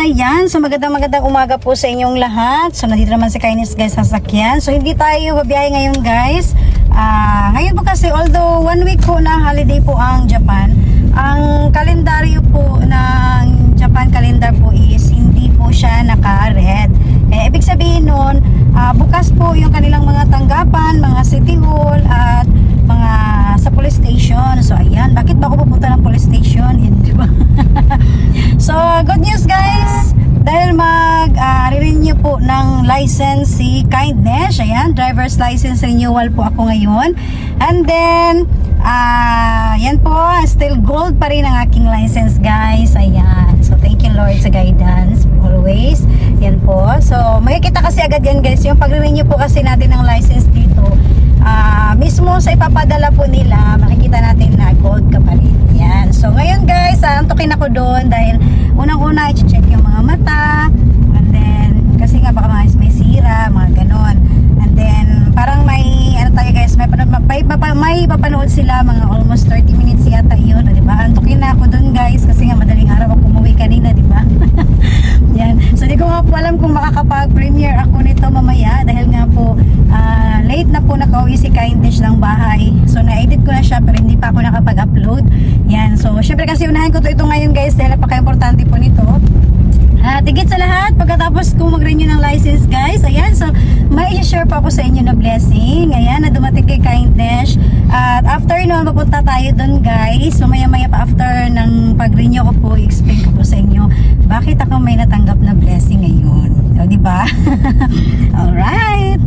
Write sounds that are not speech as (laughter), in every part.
Guys! Ayan, so magandang magandang umaga po sa inyong lahat. So nandito naman si Kainis guys sa sakyan. So hindi tayo babiyahe ngayon guys. Ah, ngayon po kasi although one week po na holiday po ang Japan, ang kalendaryo po ng Japan calendar po is hindi po siya naka-red. Eh, ibig sabihin nun, ah, bukas po yung kanilang mga tanggapan, mga city hall at mga sa police station. So ayan, bakit ba ako pupunta ng police station? Yan, di ba? (laughs) So, good news guys! Dahil mag uh, renew po ng license si Kindness. Ayan, driver's license renewal po ako ngayon. And then, ah yan po, still gold pa rin ang aking license guys. Ayan. So, thank you Lord sa guidance always. Yan po. So, makikita kasi agad yan guys. Yung pag-renew po kasi natin ng license dito, ah mismo sa ipapadala po nila, makikita natin na gold ka pa rin. Yan. So, ngayon guys, ah, antukin ako doon dahil unang-una, i-check yung mga mata. And then, kasi nga baka mga may sira, mga ganon. And then, parang may, ano tayo guys, may, may, may, may, papanood sila, mga almost 30 minutes yata yun. O, diba? Antukin na ako doon guys, kasi nga madaling araw ako umuwi kanina, diba? Yan. So, di ko nga po alam kung makakapag-premiere ako nito mamaya dahil nga po, ah, late na po nakauwi si Kindness ng bahay. So, na-edit ko na siya pero hindi pa ako nakapag-upload. Yan. So, syempre kasi unahin ko to ito ngayon guys dahil napaka-importante po nito. At higit sa lahat, pagkatapos ko mag-renew ng license guys, ayan, so may share pa ako sa inyo na blessing, ayan, na dumating kay Kindness. At after nun, papunta tayo dun guys, mamaya-maya pa after ng pag-renew ko po, i-explain ko po sa inyo, bakit ako may natanggap na blessing ngayon. O, di ba? (laughs) Alright!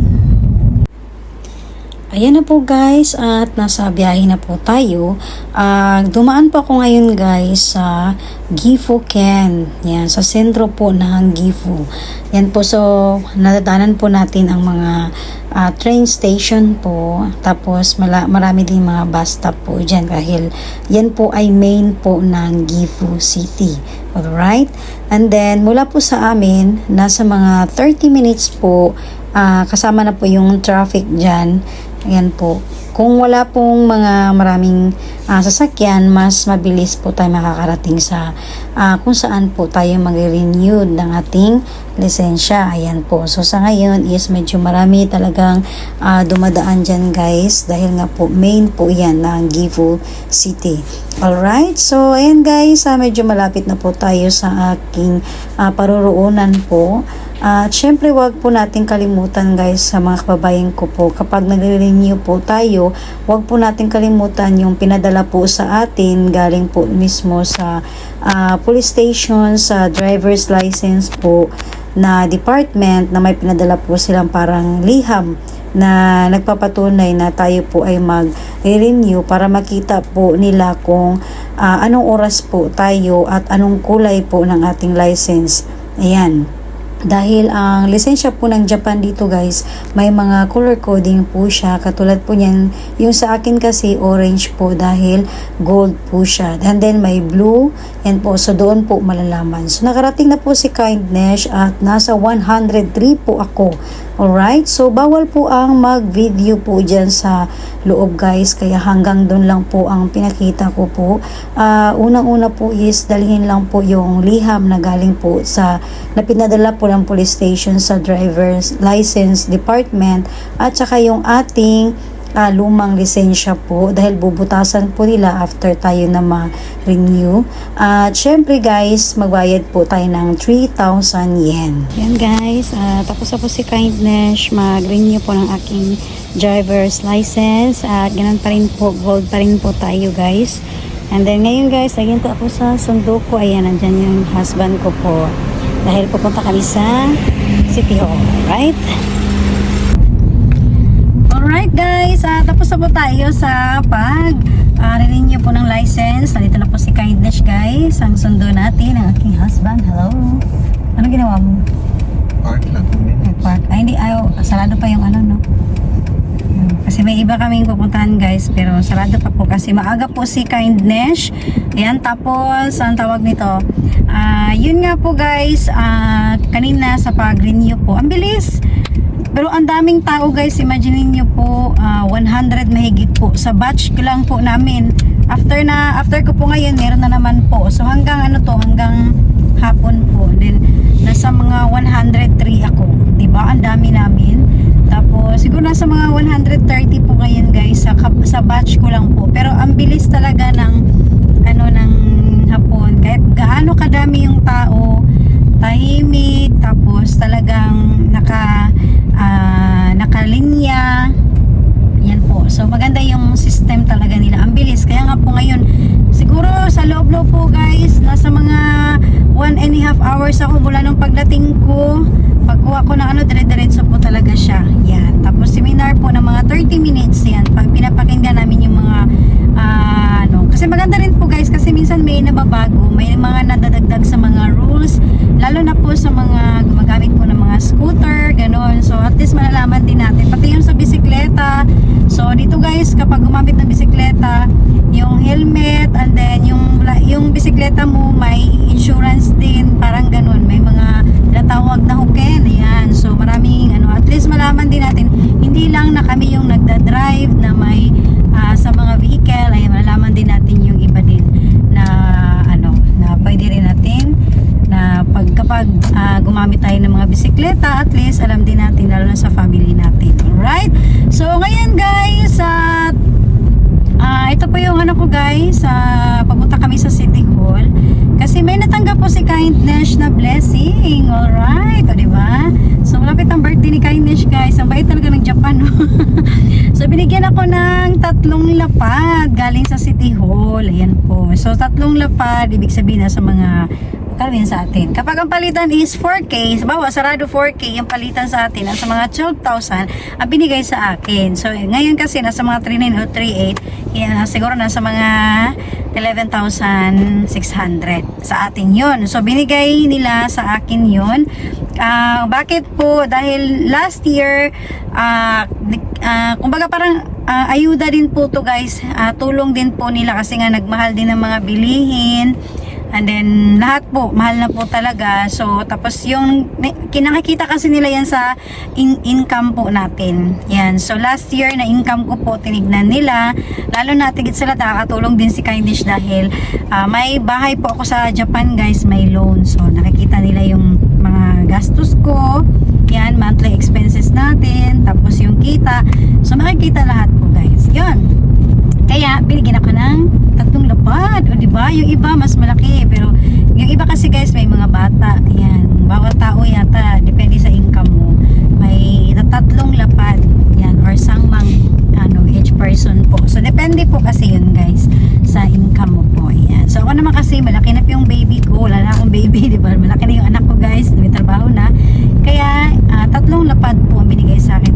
Ayan na po guys at nasa biyahe na po tayo. Ah, dumaan po ako ngayon guys sa Gifu Ken. Yan, sa sentro po ng Gifu. Yan po so nadadanan po natin ang mga ah, train station po. Tapos mala, marami din mga bus stop po dyan dahil yan po ay main po ng Gifu City. Alright? And then mula po sa amin, nasa mga 30 minutes po ah, kasama na po yung traffic dyan. Ayan po. Kung wala pong mga maraming ah, sasakyan, mas mabilis po tayo makakarating sa ah, kung saan po tayo mag-renew ng ating lisensya. Ayan po. So sa ngayon is medyo marami talagang ah, dumadaan dyan guys dahil nga po main po yan ng Gifu City. Alright. So ayan guys, ah, medyo malapit na po tayo sa aking ah, paruroonan po. At syempre wag po natin kalimutan guys sa mga kababayan ko po kapag nagre-renew po tayo, wag po natin kalimutan yung pinadala po sa atin galing po mismo sa ah, police station, sa driver's license po na department na may pinadala po silang parang liham na nagpapatunay na tayo po ay mag-renew para makita po nila kung ah, anong oras po tayo at anong kulay po ng ating license. Ayan. Dahil ang lisensya po ng Japan dito guys, may mga color coding po siya. Katulad po niyan, yung sa akin kasi orange po dahil gold po siya. And then may blue, yan po. So doon po malalaman. So nakarating na po si Kindness at nasa 103 po ako. Alright? So bawal po ang mag-video po dyan sa loob guys. Kaya hanggang doon lang po ang pinakita ko po. Ah, Unang-una po is dalhin lang po yung liham na galing po sa na pinadala po ng police station sa driver's license department at saka yung ating ah, lumang lisensya po dahil bubutasan po nila after tayo na ma-renew. At syempre guys, magbayad po tayo ng 3,000 yen. Yan guys, ah, tapos na po si Kindness mag-renew po ng aking driver's license at ganun pa rin po, gold pa rin po tayo guys. And then ngayon guys, lagyan po ako sa sundo ko. Ayan, nandyan yung husband ko po. Dahil pupunta kami sa City Hall. Right? Alright guys, ah, tapos na po tayo sa pag uh, renew po ng license. Nandito na po si Kindness guys. Ang sundo natin, ang aking husband. Hello. Ano ginawa mo? Park lang. Nag-park. Ay, hindi. Ayaw. Sarado pa yung ano, no? Hmm, Kasi may iba kaming pupuntahan guys pero sarado pa po kasi maaga po si Kindness. Ayan, tapos ang tawag nito. Ah, yun nga po guys, ah, kanina sa pag-renew po. Ang bilis. Pero ang daming tao guys, imagine niyo po ah, 100 mahigit po sa batch ko lang po namin. After na after ko po ngayon, meron na naman po. So hanggang ano to, hanggang hapon po. Then, nasa mga 103 ako. 'di ba Ang dami namin. Tapos, siguro nasa mga 130 po ngayon guys sa, sa batch ko lang po. Pero ang bilis talaga ng ano ng hapon. Kahit gaano kadami yung tao, tahimik, tapos talagang naka ah, nakalinya. Yan po. So maganda yung system talaga nila. Ang bilis. Kaya nga po ngayon, siguro sa loob-loob po guys, nasa mga one and a half hours ako mula nung pagdating ko. Pagkuha ko ng ano, dire-diretso po talaga siya. Yan. Tapos seminar po ng mga 30 minutes. Yan. Pag pinapakinggan namin yung mga ah, ano. Kasi maganda rin po guys kasi minsan may nababago. May mga nadadagdag sa mga rules. Lalo na po sa mga gumagamit po ng mga scooter, ganon. So at least malalaman din natin. Pati yung sa bisikleta. So dito guys, kapag gumamit ng bisikleta, yung helmet and then yung yung bisikleta mo may insurance din, parang ganon. May mga tinatawag na huken. Ayan. So maraming ano, at least malaman din natin hindi lang na kami yung nagda-drive na may ah, sa mga vehicle, ay malalaman din natin yung iba din na ano, na pwede rin natin na pag kapag ah, gumamit tayo ng mga bisikleta, at least alam din natin lalo na sa family natin. Alright? So ngayon guys, at Ah, ito po yung ano ko guys, ah, papunta kami sa City Hall. Kasi may natanggap po si Kindness na blessing. Alright, o diba? So malapit ang birthday ni Kindness guys. Ang bait talaga ng Japan. No? (laughs) so binigyan ako ng tatlong lapad galing sa City Hall. Ayan po. So tatlong lapad, ibig sabihin na sa mga Kalmin sa atin. Kapag ang palitan is 4K, bawa sarado 4K, yung palitan sa atin, nasa mga 12,000, ang binigay sa akin. So, ngayon kasi nasa mga 39 o 38, yan, siguro nasa mga 11,600 sa atin yun. So, binigay nila sa akin yun. Ah, bakit po? Dahil last year, di- ah, kumbaga parang ah, ayuda din po to guys. Ah, tulong din po nila kasi nga nagmahal din ng mga bilihin. And then, lahat po, mahal na po talaga. So, tapos yung, kinakikita kasi nila yan sa in- income po natin. Yan. So, last year na income ko po, tinignan nila. Lalo na, tigit sila, nakakatulong din si Kindish dahil ah, may bahay po ako sa Japan, guys, may loan. So, nakikita nila yung mga gastos ko. Yan, monthly expenses natin. Tapos yung kita. So, makikita lahat po, guys. Yan. Kaya, binigyan ako ng tatlong lapad. O, di ba? Yung iba, mas malaki. Pero, yung iba kasi guys, may mga bata. Ayan. Bawat tao yata, depende sa income mo. May tatlong lapad. Yan. Or sangmang, ano, each person po. So, depende po kasi yun, guys, sa income mo po. Ayan. So, ako naman kasi, malaki na po yung baby ko. Wala na akong baby, (laughs) di ba? Malaki na yung anak ko, guys. May trabaho na. Kaya, ah, tatlong lapad po ang binigay sa akin.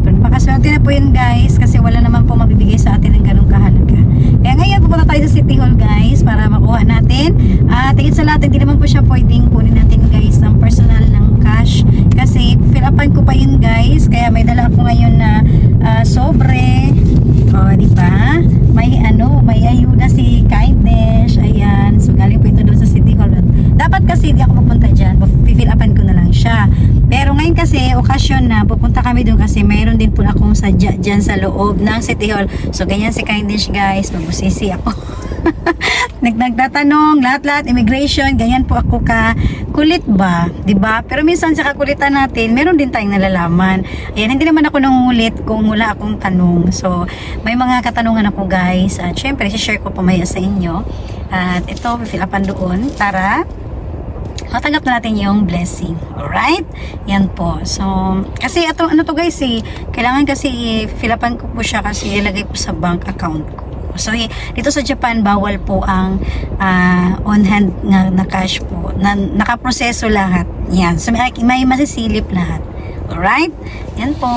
Pakaswerte na po yun, guys. Kasi wala naman po mabibigay sa atin ng ganong kahalaga. Kaya ngayon, pupunta tayo sa City Hall, guys, para makuha natin. At tigit sa lahat, hindi naman po siya pwedeng kunin natin, guys, ng personal ng cash. Kasi, fill upan ko pa yun, guys. Kaya may dala ako ngayon na ah, sobre. O, di ba? May ano, may ayuda si Kindness. Ayan. So, galing po ito doon sa City Hall. Dapat kasi hindi ako pupunta dyan. Fill upan ko na lang siya. Pero ngayon kasi, okasyon na, pupunta kami doon kasi po akong sadya dyan sa loob ng City Hall. So, ganyan si Kindness, guys. Mabusisi ako. (laughs) Nag nagtatanong, lahat-lahat, immigration, ganyan po ako ka kulit ba, ba? Pero minsan sa kakulitan natin, meron din tayong nalalaman. Ayan, hindi naman ako nangungulit kung wala akong tanong. So, may mga katanungan ako, guys. At syempre, share ko pamaya sa inyo. At ito, fill upan doon para matanggap na natin yung blessing. Alright? Yan po. So, kasi ito, ano to guys eh, kailangan kasi fill upan ko po siya kasi ilagay po sa bank account ko. So, eh, dito sa Japan, bawal po ang ah, on-hand na, na cash po. Na, nakaproseso lahat. Yan. So, may, may masisilip lahat. Alright? Yan po.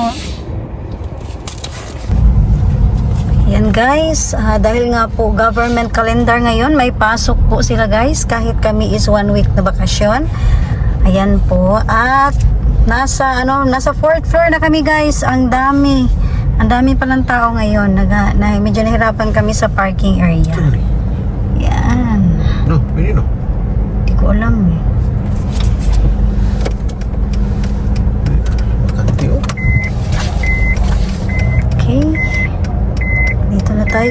Yan guys, ah, dahil nga po government calendar ngayon, may pasok po sila guys kahit kami is one week na bakasyon. Ayan po. At nasa ano, nasa fourth floor na kami guys. Ang dami. Ang dami pa ng tao ngayon. Naga, na, medyo nahirapan kami sa parking area. Yan. No, menino. Hindi ko alam eh.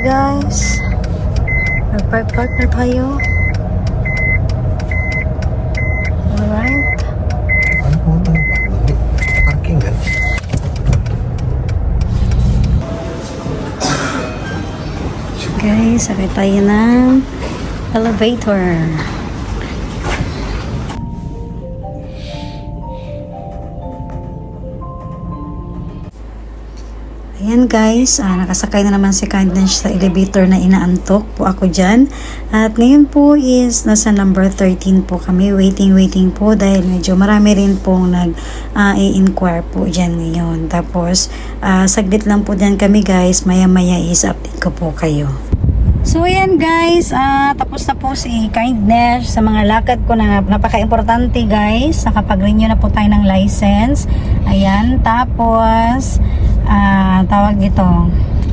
guys. Nag-park-park na tayo. Alright. Ano po ito? Parking guys. Guys, sakay tayo ng elevator. Elevator. Ayan guys, ah, nakasakay na naman si Kindness sa elevator na inaantok po ako dyan. At ngayon po is nasa number 13 po kami, waiting waiting po dahil medyo marami rin pong nag ah, i-inquire po dyan ngayon. Tapos ah, saglit lang po dyan kami guys, maya maya is update ko po kayo. So ayan guys, ah, tapos na po si Kindness sa mga lakad ko na napaka-importante guys. Nakapag-renew na po tayo ng license. Ayan, tapos ah, tawag dito,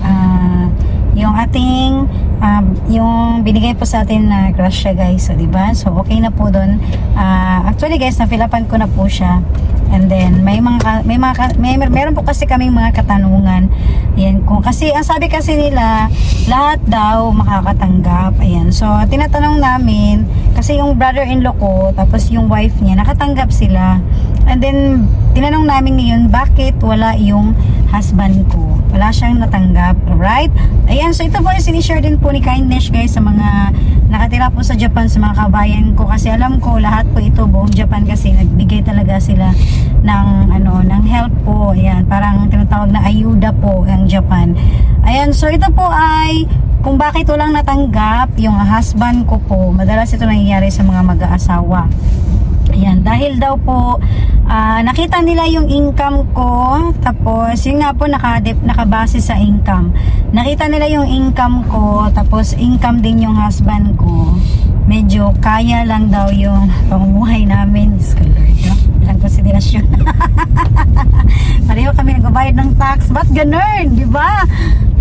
ah, yung ating ah, yung binigay po sa atin na crush siya guys, so, di ba? So okay na po doon. Ah, actually guys, na-fill-upan ko na po siya. And then may mga may mga may meron po kasi kaming mga katanungan. Yan kung kasi ang sabi kasi nila lahat daw makakatanggap. Ayan. So tinatanong namin kasi yung brother-in-law ko tapos yung wife niya nakatanggap sila. And then tinanong namin ngayon bakit wala yung husband ko. Wala siyang natanggap. Alright? Ayan. So ito po yung sinishare din po ni Kindness guys sa mga nakatira po sa Japan sa mga kabayan ko kasi alam ko lahat po ito buong Japan kasi nagbigay talaga sila ng ano ng help po ayan parang tinatawag na ayuda po ang Japan ayan so ito po ay kung bakit walang natanggap yung husband ko po madalas ito nangyayari sa mga mag-aasawa Ayan, dahil daw po ah, nakita nila yung income ko tapos yun nga po nakadep, nakabase sa income. Nakita nila yung income ko tapos income din yung husband ko. Medyo kaya lang daw yung pamumuhay namin. Lord, no? Ilang konsiderasyon. (laughs) Pareho kami nagbabayad ng tax. Ba't ganun? Di ba?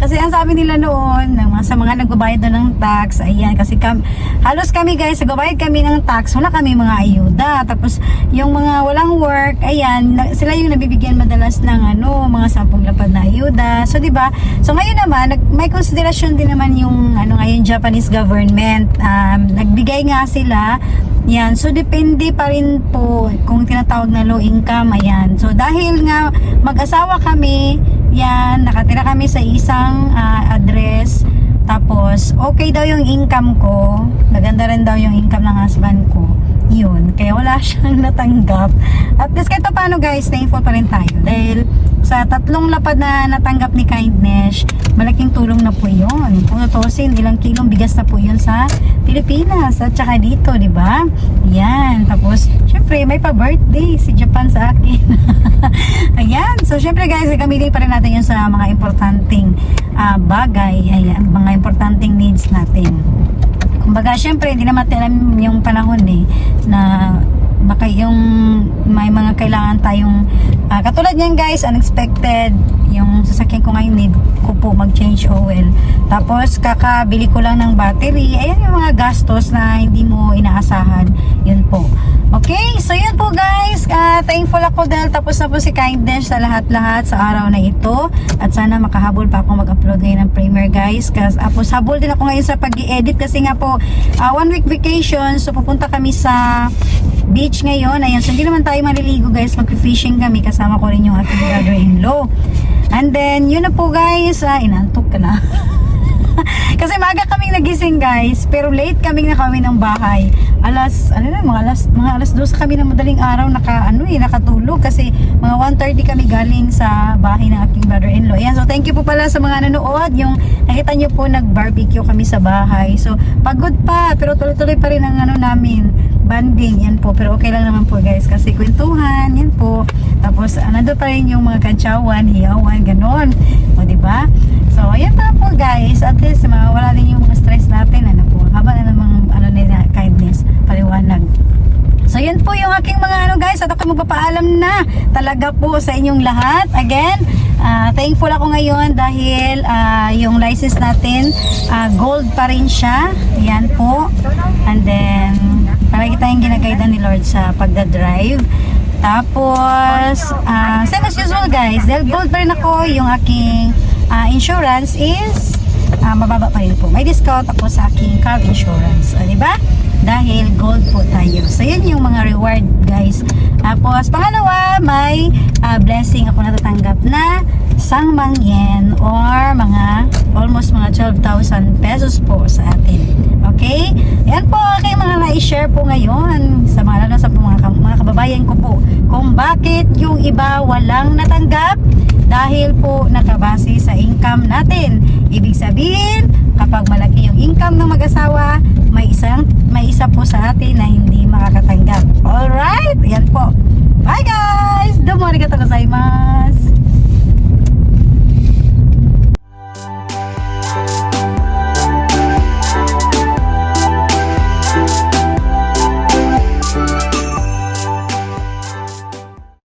Kasi ang sabi nila noon, ng mga, sa mga nagbabayad doon ng tax, ayan, kasi kam, halos kami guys, nagbabayad kami ng tax, wala kami mga ayuda. Tapos, yung mga walang work, ayan, na- sila yung nabibigyan madalas ng ano, mga sampung lapad na ayuda. So, di ba? So, ngayon naman, nag, may konsiderasyon din naman yung, ano, ngayon, Japanese government. Um, nagbigay nga sila yan. So, depende pa rin po kung tinatawag na low income. Ayan. So, dahil nga mag-asawa kami, yan, nakatira kami sa isang ah, address. Tapos, okay daw yung income ko. Maganda rin daw yung income ng husband ko. Yun. Kaya wala (laughs) siyang natanggap. At least kahit pa paano guys, thankful pa rin tayo. Dahil sa tatlong lapad na natanggap ni Kindness, malaking tulong na po yun. Kung natusin, ilang kilong bigas na po yun sa Pilipinas at saka dito, di ba? Yan. Tapos, syempre, may pa-birthday si Japan sa akin. (laughs) Ayan. So, syempre guys, gamitin pa rin natin yun sa mga importanteng ah, bagay. Ayan, mga importanteng needs natin. Kumbaga, syempre, hindi naman natin alam yung panahon eh, na baka yung may mga kailangan tayong ah, katulad niyan guys unexpected yung sasakyan ko ngayon need ko po mag change oil tapos kakabili ko lang ng battery ayan yung mga gastos na hindi mo inaasahan yun po okay so yun po guys Ah, thankful ako dahil tapos na po si kindness sa lahat-lahat sa araw na ito at sana makahabol pa ako mag-upload ngayon ng Premiere guys kasi tapos habol din ako ngayon sa pag-edit kasi nga po ah, one week vacation so pupunta kami sa beach ngayon. Ayan, so hindi naman tayo maliligo guys. Mag-fishing kami. Kasama ko rin yung aking brother-in-law. And then, yun na po guys. Ah, inantok ka na. (laughs) Kasi maga kaming nagising guys, pero late kaming na kami ng bahay. Alas, ano na, mga alas, mga alas 2 kami ng madaling araw naka, ano eh, nakatulog kasi mga 1.30 kami galing sa bahay ng aking brother-in-law. Yan, so thank you po pala sa mga nanonood. Yung nakita nyo po nag-barbecue kami sa bahay. So, pagod pa, pero tuloy-tuloy pa rin ang ano namin, banding, yan po. Pero okay lang naman po guys, kasi kwentuhan, yan po. Nandun pa rin yung mga kantsawan, hiyawan, ganon. O, ba? So, ayan pa po guys. At least, mawala din yung mga stress natin. Ano po, haba na namang ano nila, kindness, paliwanag. So, yun po yung aking mga ano guys. At ako magpapaalam na talaga po sa inyong lahat. Again, ah, thankful ako ngayon dahil ah, yung license natin, ah, gold pa rin siya. Yan po. And then, palagi tayong ginagaydan ni Lord sa pagdadrive. Tapos, ah, same as usual guys. Dahil gold rin ako, yung aking ah, insurance is ah, mababa pa rin po. May discount ako sa aking car insurance. Ah, di ba? Dahil gold po tayo. So, yun yung mga reward guys. Tapos pangalawa, may ah, blessing ako natatanggap na sangmangyen or mga almost mga 12,000 pesos po sa atin. Okay? Yan po aking mga na-share po ngayon sa mga lalo sa mga, mga kababayan ko po kung bakit yung iba walang natanggap dahil po nakabase sa income natin. Ibig sabihin, kapag malaki yung income ng mag-asawa, may isang may isa po sa atin na hindi makakatanggap. All right? Yan po. Bye guys. Domo arigatou gozaimasu.